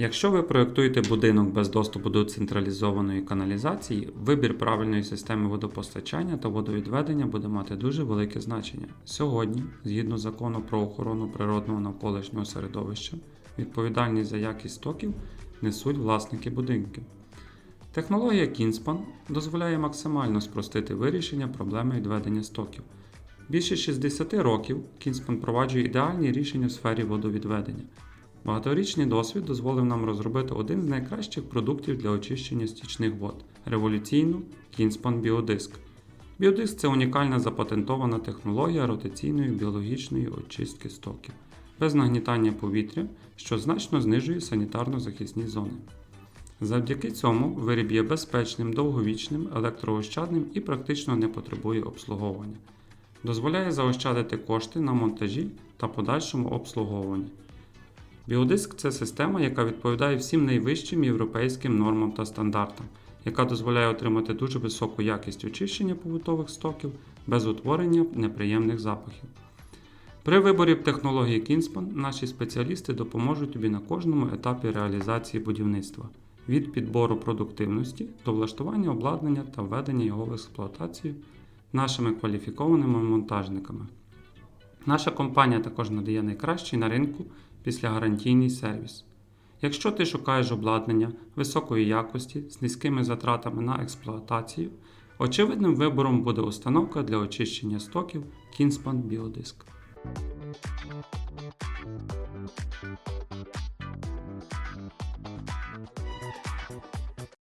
Якщо ви проєктуєте будинок без доступу до централізованої каналізації, вибір правильної системи водопостачання та водовідведення буде мати дуже велике значення. Сьогодні, згідно закону про охорону природного навколишнього середовища, відповідальність за якість стоків несуть власники будинків. Технологія Kinspan дозволяє максимально спростити вирішення проблеми відведення стоків. Більше 60 років Kinspan впроваджує ідеальні рішення в сфері водовідведення. Багаторічний досвід дозволив нам розробити один з найкращих продуктів для очищення стічних вод революційну Kinspan Biodisc. Біодиск це унікальна запатентована технологія ротаційної біологічної очистки стоків без нагнітання повітря, що значно знижує санітарно-захисні зони. Завдяки цьому виріб є безпечним, довговічним, електроощадним і практично не потребує обслуговування. Дозволяє заощадити кошти на монтажі та подальшому обслуговуванні. Біодиск це система, яка відповідає всім найвищим європейським нормам та стандартам, яка дозволяє отримати дуже високу якість очищення побутових стоків без утворення неприємних запахів. При виборі технології Kinspan наші спеціалісти допоможуть тобі на кожному етапі реалізації будівництва від підбору продуктивності до влаштування обладнання та введення його в експлуатацію нашими кваліфікованими монтажниками. Наша компанія також надає найкращий на ринку післягарантійний сервіс. Якщо ти шукаєш обладнання високої якості з низькими затратами на експлуатацію, очевидним вибором буде установка для очищення стоків Kinspan Biodisk.